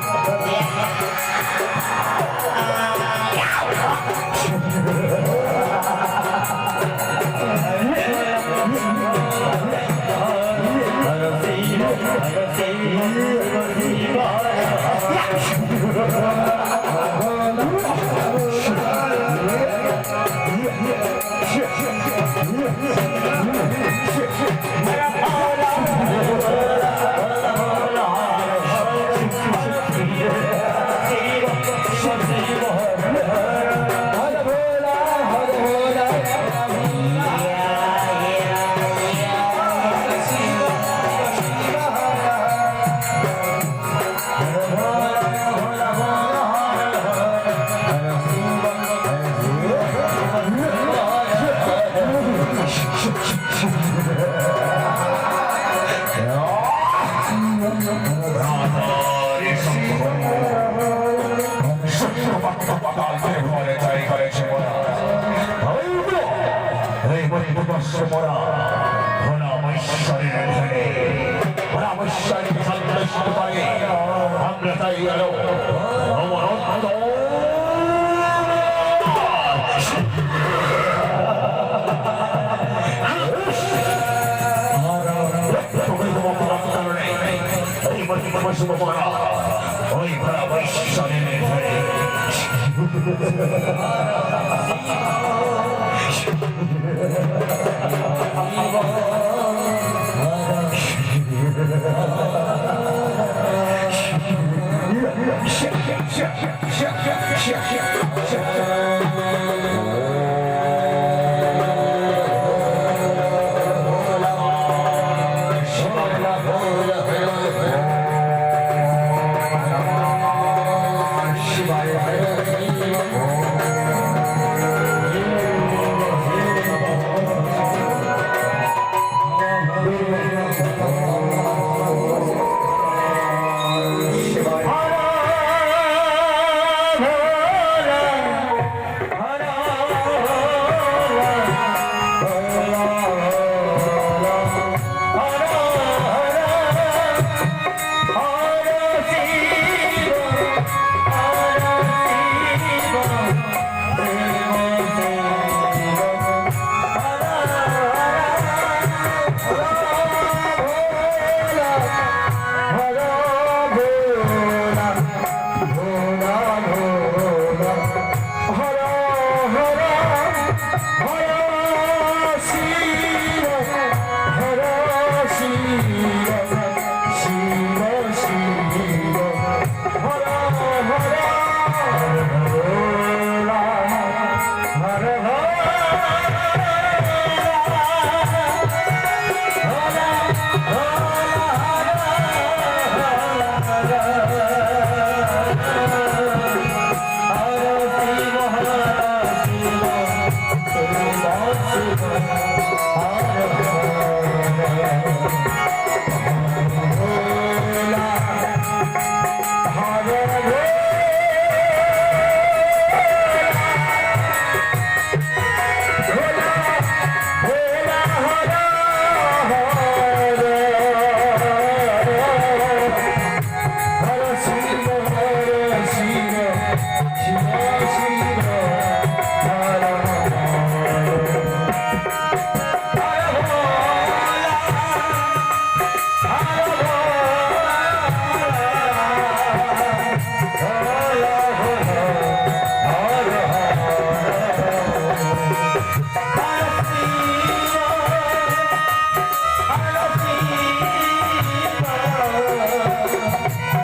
Yeah. মোরা রামেশ্বরের ধরে রামেশ্বরী সন্তুষ্ট করে আমরা তাই গেল বসবো পড়া ওই ভরা বৈশ্বরের ঘরে Yeah, yeah, yeah, yeah, yeah, yeah, yeah, yeah. Shiva